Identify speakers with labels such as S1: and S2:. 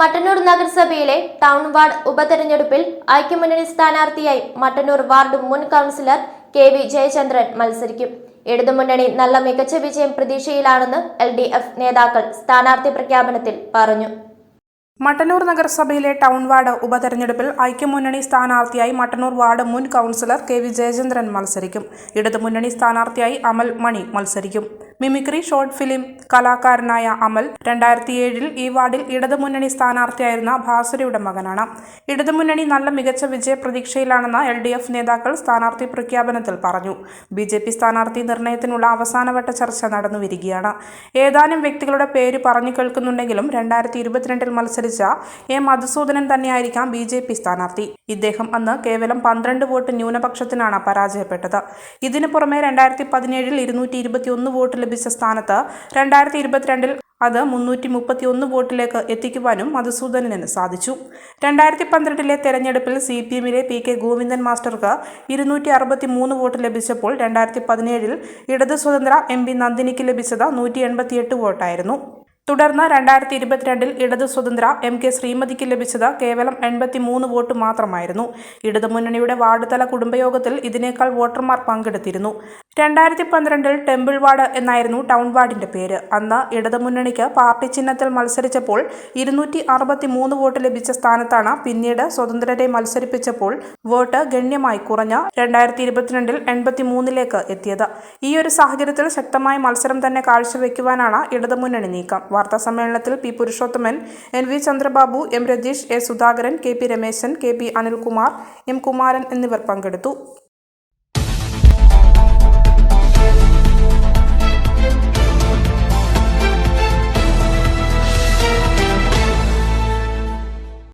S1: മട്ടന്നൂർ നഗരസഭയിലെ town ward ഉപതെരഞ്ഞെടുപ്പിൽ ഐക്യമുന്നണി സ്ഥാനാർത്ഥിയായി മട്ടന്നൂർ വാർഡ് മുൻ കൗൺസിലർ കെ വി ജയചന്ദ്രൻ മത്സരിക്കും. ഇടതുമുന്നണി നല്ല മികച്ച വിജയം പ്രതീക്ഷയിലാണെന്ന് എൽ ഡി എഫ് നേതാക്കൾ സ്ഥാനാർത്ഥി പ്രഖ്യാപനത്തിൽ പറഞ്ഞു.
S2: മട്ടന്നൂർ നഗരസഭയിലെ ടൗൺ വാർഡ് ഉപതെരഞ്ഞെടുപ്പിൽ ഐക്യമുന്നണി സ്ഥാനാർത്ഥിയായി മട്ടന്നൂർ വാർഡ് മുൻ കൗൺസിലർ കെ വി ജയചന്ദ്രൻ മത്സരിക്കും. ഇടതുമുന്നണി സ്ഥാനാർത്ഥിയായി അമൽ മണി മത്സരിക്കും. മിമിക്രി ഷോർട്ട് ഫിലിം കലാകാരനായ അമൽ രണ്ടായിരത്തി ഏഴിൽ ഈ വാർഡിൽ ഇടതുമുന്നണി സ്ഥാനാർത്ഥിയായിരുന്ന ഭാസുരയുടെ മകനാണ്. ഇടതുമുന്നണി നല്ല മികച്ച വിജയ പ്രതീക്ഷയിലാണെന്ന് എൽ ഡി എഫ് നേതാക്കൾ സ്ഥാനാർത്ഥി പ്രഖ്യാപനത്തിൽ പറഞ്ഞു. ബി ജെ പി സ്ഥാനാർത്ഥി നിർണയത്തിനുള്ള അവസാനവട്ട ചർച്ച നടന്നു വരികയാണ് ഏതാനും വ്യക്തികളുടെ പേര് പറഞ്ഞു കേൾക്കുന്നുണ്ടെങ്കിലും രണ്ടായിരത്തി ഇരുപത്തിരണ്ടിൽ മത്സരിച്ച എ മധുസൂദനൻ തന്നെയായിരിക്കാം ബി ജെ പി സ്ഥാനാർത്ഥി. ഇദ്ദേഹം അന്ന് കേവലം പന്ത്രണ്ട് വോട്ട് ന്യൂനപക്ഷത്തിനാണ് പരാജയപ്പെട്ടത്. ഇതിനു പുറമെ രണ്ടായിരത്തി പതിനേഴിൽ ഇരുന്നൂറ്റി ഇരുപത്തിയൊന്ന് വോട്ട് ലഭിച്ച സ്ഥാനത്ത് രണ്ടായിരത്തി ഇരുപത്തിരണ്ടിൽ അത് മുന്നൂറ്റി മുപ്പത്തി ഒന്ന് വോട്ടിലേക്ക് എത്തിക്കുവാനും മധുസൂദനന് സാധിച്ചു. രണ്ടായിരത്തി പന്ത്രണ്ടിലെ തെരഞ്ഞെടുപ്പിൽ സി പി എമ്മിലെ പി കെ ഗോവിന്ദൻ മാസ്റ്റർക്ക് ഇരുന്നൂറ്റി അറുപത്തി മൂന്ന് വോട്ട് ലഭിച്ചപ്പോൾ രണ്ടായിരത്തി പതിനേഴിൽ ഇടത് സ്വതന്ത്ര എം പി നന്ദിനിക്ക് ലഭിച്ചത് നൂറ്റി എൺപത്തിയെട്ട് വോട്ടായിരുന്നു. തുടർന്ന് രണ്ടായിരത്തി ഇരുപത്തിരണ്ടിൽ ഇടത് സ്വതന്ത്ര എം കെ ശ്രീമതിക്ക് ലഭിച്ചത് കേവലം എൺപത്തി മൂന്ന് വോട്ട് മാത്രമായിരുന്നു. ഇടതുമുന്നണിയുടെ വാർഡ് തല കുടുംബയോഗത്തിൽ ഇതിനേക്കാൾ വോട്ടർമാർ പങ്കെടുത്തിരുന്നു. രണ്ടായിരത്തി പന്ത്രണ്ടിൽ ടെമ്പിൾ വാർഡ് എന്നായിരുന്നു ടൗൺ വാർഡിന്റെ പേര്. അന്ന് ഇടതുമുന്നണിക്ക് പാർട്ടി ചിഹ്നത്തിൽ മത്സരിച്ചപ്പോൾ ഇരുന്നൂറ്റി അറുപത്തി മൂന്ന് വോട്ട് ലഭിച്ച സ്ഥാനത്താണ് പിന്നീട് സ്വതന്ത്രരെ മത്സരിപ്പിച്ചപ്പോൾ വോട്ട് ഗണ്യമായി കുറഞ്ഞ രണ്ടായിരത്തി ഇരുപത്തിരണ്ടിൽ എൺപത്തി മൂന്നിലേക്ക് എത്തിയത്. ഈ ഒരു സാഹചര്യത്തിൽ ശക്തമായ മത്സരം തന്നെ കാഴ്ചവെക്കുവാനാണ് ഇടതുമുന്നണി നീക്കം. വാർത്താ സമ്മേളനത്തിൽ P Purushothaman N V Chandrababu M Rajeesh A Sudhakaran K P Rameshan K P Anilkumar M Kumaran എന്നിവർ പങ്കെടുത്തു.